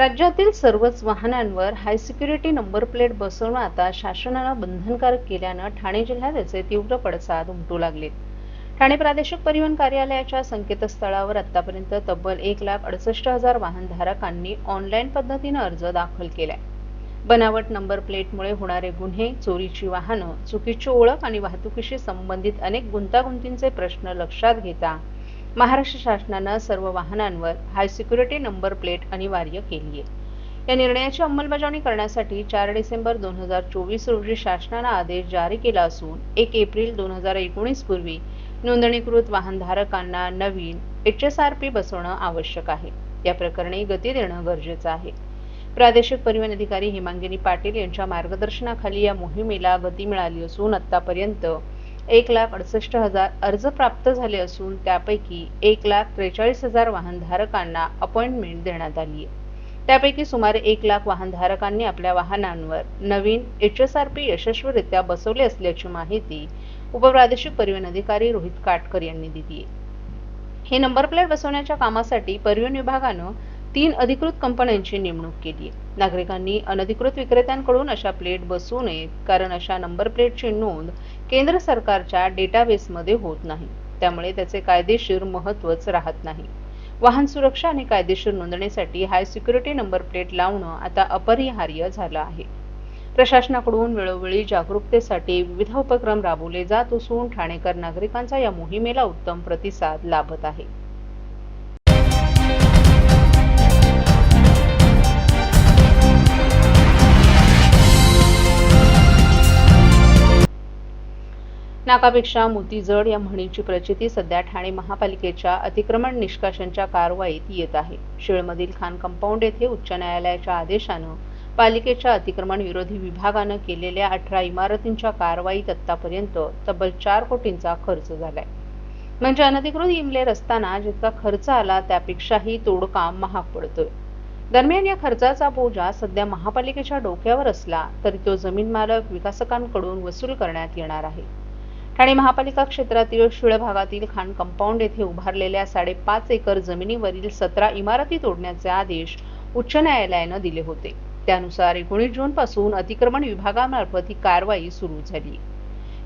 राज्यातील सर्वच वाहनांवर हाय सिक्युरिटी नंबर प्लेट बसवणं आता शासनानं बंधनकारक केल्यानं ठाणे जिल्ह्यात याचे तीव्र पडसाद उमटू लागलेत. ठाणे प्रादेशिक परिवहन कार्यालयाच्या संकेतस्थळावर आतापर्यंत तब्बल एक लाख अडुसष्ट हजार वाहनधारकांनी ऑनलाईन पद्धतीनं अर्ज दाखल केलाय. बनावट नंबर प्लेटमुळे होणारे गुन्हे चोरीची वाहनं चुकीची ओळख आणि वाहतुकीशी संबंधित अनेक गुंतागुंतींचे प्रश्न लक्षात घेता महाराष्ट्र शासनानं सर्व वाहनांवर हाय सिक्युरिटी नंबर प्लेट अनिवार्य केली आहे. या निर्णयाची अंमलबजावणी करण्यासाठी चार डिसेंबर दोन हजार चोवीस रोजी शासनानं आदेश जारी केला असून एक एप्रिल दोन हजार एकोणीस पूर्वी नोंदणीकृत वाहनधारकांना नवीन एच एस आर पी बसवणं आवश्यक आहे. या प्रकरणी गती देणं गरजेचं आहे. प्रादेशिक परिवहन अधिकारी हेमांगिनी पाटील यांच्या मार्गदर्शनाखाली या मोहिमेला गती मिळाली असून आतापर्यंत एक लाख अडुसष्ट हजार अर्ज प्राप्त झाले असून त्यापैकी एक लाख त्रेचाळीस हजार वाहनधारकांना अपॉइंटमेंट देण्यात आली आहे त्यापैकी सुमारे एक लाख वाहनधारकांनी आपल्या वाहनांवर नवीन एच एस आर पी यशस्वीरित्या बसवले असल्याची माहिती उपप्रादेशिक परिवहन अधिकारी रोहित काटकर यांनी दिली आहे हे नंबर प्लेट बसवण्याच्या कामासाठी परिवहन विभागानं तीन अधिकृत कंपन्यांची नेमणूक केली आहे. नागरिकांनी अनधिकृत विक्रेत्यांकडून अशा प्लेट बसू नयेत कारण अशा नंबर प्लेटची नोंद केंद्र सरकारच्या डेटाबेसमध्ये होत नाही. त्यामुळे त्याचे कायदेशीर महत्वच राहत नाही. वाहन सुरक्षा आणि कायदेशीर नोंदणीसाठी हाय सिक्युरिटी नंबर प्लेट लावणं आता अपरिहार्य झालं आहे. प्रशासनाकडून वेळोवेळी जागरूकतेसाठी विविध उपक्रम राबवले जात असून ठाणेकर नागरिकांचा या मोहिमेला उत्तम प्रतिसाद लाभत आहे. नाकापेक्षा मोती जड या म्हणीची प्रचिती सध्या ठाणे महापालिकेच्या अतिक्रमण निष्काशनच्या कारवाईत येत आहे. शिळमधील खान कंपाऊंड येथे उच्च न्यायालयाच्या आदेशानं पालिकेच्या अतिक्रमण विरोधी विभागानं केलेल्या अठरा इमारतींच्या कारवाईत आतापर्यंत तब्बल चार कोटींचा खर्च झालाय. म्हणजे अनधिकृत इमलेर असताना जितका खर्च आला त्यापेक्षाही तोडकाम महाग पडतोय. दरम्यान या खर्चाचा बोजा सध्या महापालिकेच्या डोक्यावर असला तरी तो जमीन मालक विकासकांकडून वसूल करण्यात येणार आहे. ठाणे महापालिका क्षेत्रातील शिळ भागातील खाण कंपाऊंड येथे उभारलेल्या साडेपाच एकर जमिनीवरील सतरा इमारती तोडण्याचे आदेश उच्च न्यायालयानं दिले होते. त्यानुसार एकोणीस जून पासून अतिक्रमण विभागामार्फत ही कारवाई सुरू झाली.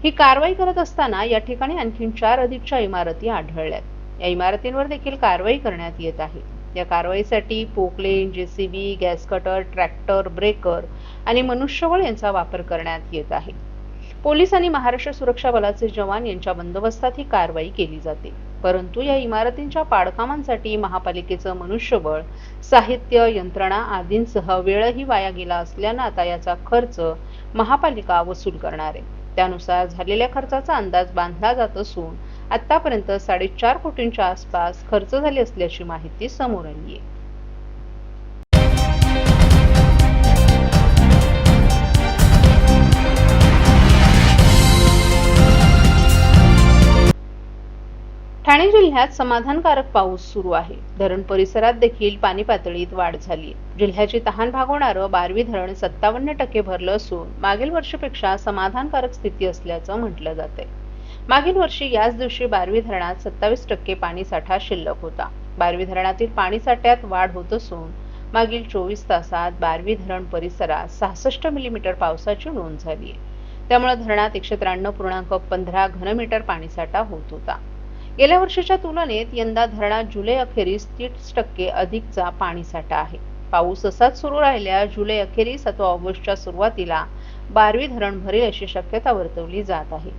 ही कारवाई करत असताना या ठिकाणी आणखी चार अधिकच्या इमारती आढळल्यात. या इमारतींवर देखील कारवाई करण्यात येत आहे. या कारवाईसाठी Poclain JCB gas cutter tractor breaker आणि मनुष्यबळ यांचा वापर करण्यात येत आहे. पोलीस आणि महाराष्ट्र सुरक्षा बलाचे जवान यांच्या बंदोबस्तात ही कारवाई केली जाते. परंतु या इमारतींच्या पाडकामांसाठी महापालिकेचं मनुष्यबळ साहित्य यंत्रणा आदींसह वेळही वाया गेला असल्यानं आता याचा खर्च महापालिका वसूल करणार आहे. त्यानुसार झालेल्या खर्चाचा अंदाज बांधला जात असून आतापर्यंत साडेचार कोटींच्या आसपास खर्च झाले असल्याची माहिती समोर आली आहे ठाणे जिल्ह्यात समाधानकारक पाऊस सुरू आहे. धरण परिसरात देखील पाणी पातळीत वाढ झाली. जिल्ह्याची तहान भागवणारं बारवी धरण सत्तावन्न टक्के भरलं असून मागील वर्षीपेक्षा समाधानकारक स्थिती असल्याचं म्हटलं जाते मागील वर्षी याच दिवशी बारवी धरणात सत्तावीस टक्के पाणीसाठा शिल्लक होता. बारवी धरणातील पाणीसाठ्यात वाढ होत असून मागील चोवीस तासात बारवी धरण परिसरात सहासष्ट मिलीमीटर पावसाची नोंद झाली आहे त्यामुळे धरणात एकशे त्र्याण्णव पूर्णांक पंधरा घनमीटर पाणीसाठा होत होता. गेल्या वर्षीच्या तुलनेत यंदा धरणात जुलै अखेरीस तीस टक्के अधिकचा पाणीसाठा आहे. पाऊस असाच सुरू राहिल्यास जुलै अखेरीस अथवा ऑगस्टच्या सुरुवातीला बारवी धरण भरेल अशी शक्यता वर्तवली जात आहे.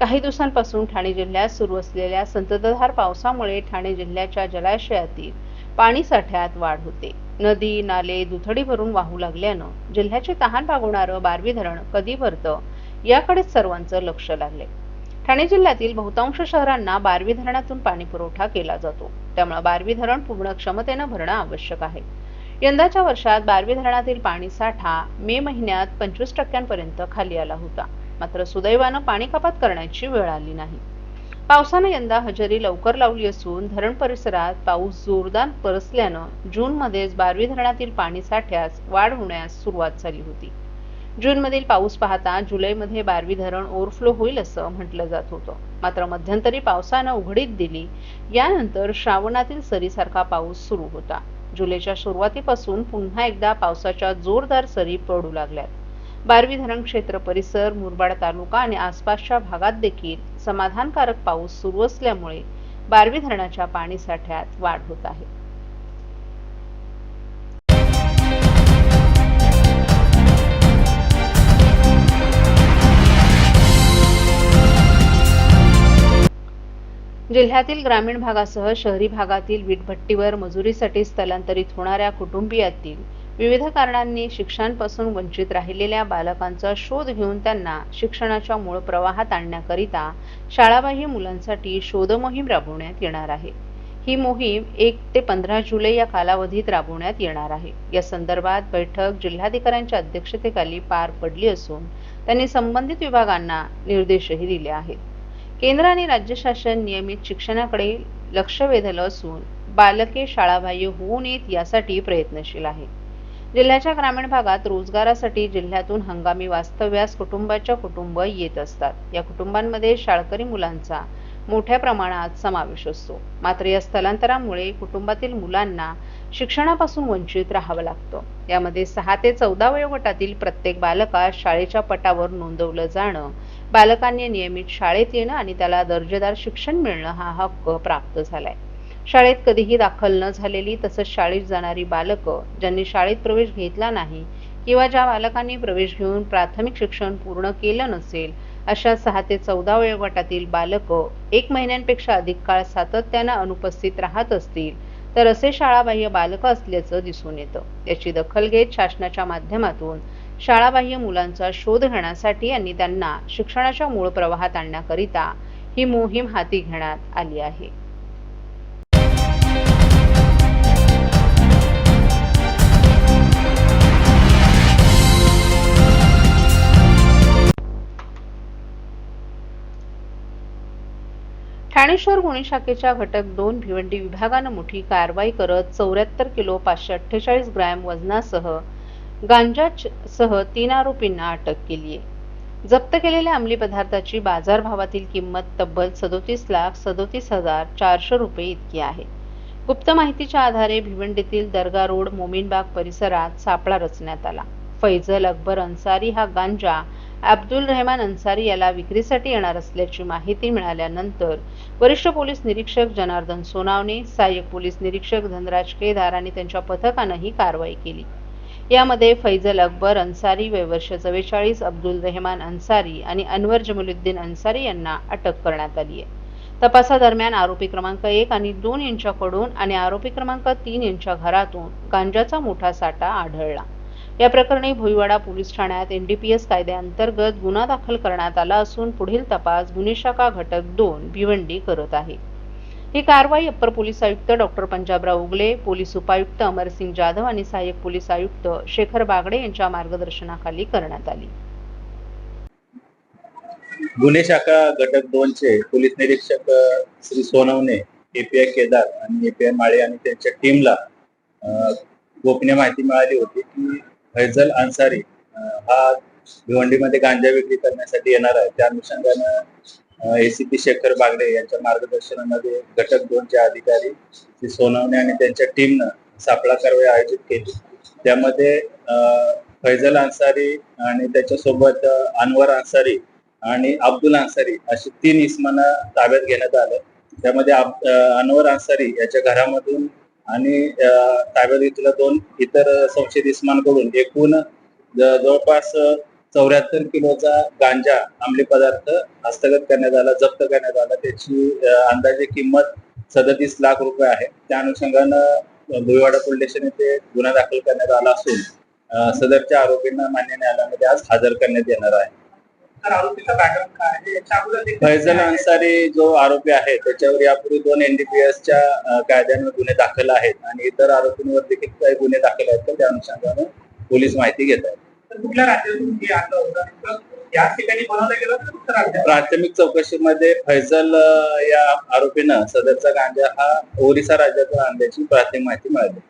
काही दिवसांपासून ठाणे जिल्ह्यात सुरू असलेल्या संततधार पावसामुळे ठाणे जिल्ह्याच्या जलाशयातील पाणीसाठ्यात वाढ होते. नदी नाले दुथडी भरून वाहू लागल्यानं जिल्ह्याचे तहान भागवणारं बारवी धरण कधी भरतं याकडेच सर्वांचं लक्ष लागले ठाणे जिल्ह्यातील बहुतांश शहरांना बारवी धरणातून पाणी पुरवठा केला जातो. त्यामुळे बारवी धरण पूर्ण क्षमतेनं भरणं आवश्यक आहे. यंदाच्या वर्षात बारवी धरणातील पाणी साठा मे महिन्यात पंचवीस टक्क्यांपर्यंत खाली आला होता. मात्र सुदैवानं पाणी कपात करण्याची वेळ आली नाही. पावसानं यंदा हजेरी लवकर लावली असून धरण परिसरात पाऊस जोरदार परसल्यानं जूनमध्येच बारवी धरणातील पाणी साठ्यास वाढ होण्यास सुरुवात झाली होती. जूनमधील पाऊस पाहता जुलैमध्ये बारवी धरण ओव्हरफ्लो होईल असं म्हटलं जात होतं. मात्र मध्यंतरी पावसानं उघडीत दिली. यानंतर श्रावणातील सरीसारखा पाऊस सुरू होता. जुलैच्या सुरुवातीपासून पुन्हा एकदा पावसाच्या जोरदार सरी पडू लागल्यात. बारवी धरण क्षेत्र परिसर मुरबाड तालुका आणि आसपासच्या भागात देखील समाधानकारक पाऊस सुरू असल्यामुळे बारवी धरणाच्या पाणीसाठ्यात वाढ होत आहे. जिल्ह्यातील ग्रामीण भागासह शहरी भागातील वीटभट्टीवर मजुरीसाठी स्थलांतरित होणाऱ्या कुटुंबियातील विविध कारणांनी शिक्षणापासून वंचित राहिलेल्या बालकांचा शोध घेऊन त्यांना शिक्षणाच्या मूळ प्रवाहात आणण्याकरिता शाळाबाह्य मुलांसाठी शोध मोहीम राबवण्यात येणार आहे. ही मोहीम एक ते पंधरा जुलै या कालावधीत राबवण्यात येणार आहे. या संदर्भात बैठक जिल्हाधिकाऱ्यांच्या अध्यक्षतेखाली पार पडली असून त्यांनी संबंधित विभागांना निर्देशही दिले आहेत. केंद्र आणि राज्य शासन नियमित शिक्षणाकडे लक्ष वेधलं असून बालके शाळाबाह्य होऊ नयेत यासाठी प्रयत्नशील आहे. जिल्ह्याच्या ग्रामीण भागात रोजगारासाठी जिल्ह्यातून हंगामी वास्तव्यास कुटुंबाच्या कुटुंब येत असतात. या कुटुंबांमध्ये शाळकरी मुलांचा मोठ्या प्रमाणात समावेश असतो. मात्र या स्थलांतरामुळे कुटुंबातील मुलांना शिक्षणापासून वंचित राहावं लागतं. यामध्ये सहा ते चौदा वयोगटातील प्रत्येक बालकास शाळेच्या पटावर नोंदवलं जाणं बालकांनी नियमित शाळेत येणं आणि त्याला दर्जेदार शिक्षण मिळणं हा हक्क प्राप्त झालाय. शाळेत कधीही दाखल न झालेली तसंच शाळेत जाणारी बालकं ज्यांनी शाळेत प्रवेश घेतला नाही किंवा ज्या बालकांनी प्रवेश घेऊन प्राथमिक शिक्षण पूर्ण केलं नसेल अशा सहा ते चौदा वयोगटातील बालकं एक महिन्यांपेक्षा अधिक काळ सातत्यानं अनुपस्थित राहत असतील तर असे शाळाबाह्य बालकं असल्याचं दिसून येतं. याची दखल घेत शासनाच्या माध्यमातून शाळाबाह्य मुलांचा शोध घेण्यासाठी आणि त्यांना शिक्षणाच्या मूळ प्रवाहात आणण्याकरिता ही मोहीम हाती घेण्यात आली आहे. ठाणे गुन्हे शाखेच्या घटक दोन भिवंडी विभागानं मोठी कारवाई करत चौऱ्याहत्तर किलो पाचशे अठ्ठेचाळीस ग्रॅम वजनासह गांजासह तीन आरोपींना अटक केली आहे. जप्त केलेल्या अंमली पदार्थाची बाजारभावातील किंमत तब्बल सदोतीस लाख सदोतीस हजार चारशे रुपये इतकी आहे. गुप्त माहितीच्या आधारे भिवंडीतील दर्गा रोड मोमीनबाग परिसरात सापळा रचण्यात आला. फैजल अकबर अन्सारी हा गांजा अब्दुल रहमान अन्सारी याला विक्रीसाठी येणार असल्याची माहिती मिळाल्यानंतर वरिष्ठ पोलीस निरीक्षक जनार्दन सोनावणे सहाय्यक पोलीस निरीक्षक धनराज केदार आणि त्यांच्या पथकानं ही कारवाई केली. यामध्ये फैजल अकबर अन्सारी वय वर्ष चव्वेचाळीस अब्दुल रहमान अन्सारी आणि अनवर जमलुद्दीन अन्सारी यांना अटक करण्यात आली आहे. तपासादरम्यान आरोपी क्रमांक एक आणि दोन यांच्याकडून आणि आरोपी क्रमांक तीन यांच्या घरातून गांजाचा मोठा साठा आढळला. या प्रकरणी भुईवाडा पोलीस ठाण्यात एनडीपीएस कायद्याअंतर्गत गुन्हा दाखल करण्यात आला असून पुढील तपास गुन्हे शाखा घटक दोन भिवंडी करत आहे. ही कारवाई अप्पर पोलीस आयुक्त डॉक्टर पंजाबराव उगले पोलीस उपायुक्त अमरसिंग जाधव आणि सहाय्यक पोलीस आयुक्त शेखर बागडे यांच्या मार्गदर्शनाखाली करण्यात आली. गुन्हे शाखा घटक दोनचे पोलीस निरीक्षक श्री सोनवणे एपीआय केदार आणि एपीआय माळे आणि त्यांच्या टीमला गोपनीय माहिती मिळाली होती की फैजल अन्सारी हा भिवंडीमध्ये गांजा विक्री करण्यासाठी येणार आहे. त्या अनुषंगानं एसीपी शेखर बागडे यांच्या मार्गदर्शनामध्ये घटक दोनचे अधिकारी श्री सोनवणे आणि त्यांच्या टीमनं सापळा कारवाई आयोजित केली. त्यामध्ये फैजल अन्सारी आणि त्याच्यासोबत अनवर अन्सारी आणि अब्दुल अन्सारी अशी तीन इसमांना ताब्यात घेण्यात आलं. त्यामध्ये अनवर अन्सारी याच्या घरामधून आणि ताब्यात घेतलेल्या दोन इतर संशयित इसमांकडून एकूण जवळपास चौऱ्याहत्तर किलोचा गांजा अंमली पदार्थ हस्तगत करण्यात आला जप्त करण्यात आला. त्याची अंदाजे किंमत सदतीस लाख रुपये आहे. त्या अनुषंगानं भुईवाडा पोलीस स्टेशन येथे गुन्हा दाखल करण्यात आला असून सदरच्या आरोपींना मान्य न्यायालयामध्ये आज हजर करण्यात येणार आहे. फैजल अन्सारी जो आरोपी आहे त्याच्यावर यापूर्वी दोन एनडीपीएसच्या कायद्यानुसार गुन्हे दाखल आहेत आणि इतर आरोपींवर देखील काही गुन्हे दाखल आहेत तर त्या अनुषंगानं पोलीस माहिती घेत आहेत. हे प्राथमिक चौकशीमध्ये फैजल या आरोपीनं सदरचा गांजा हा ओरिसा राज्यातून आणल्याची प्राथमिक माहिती मिळाली.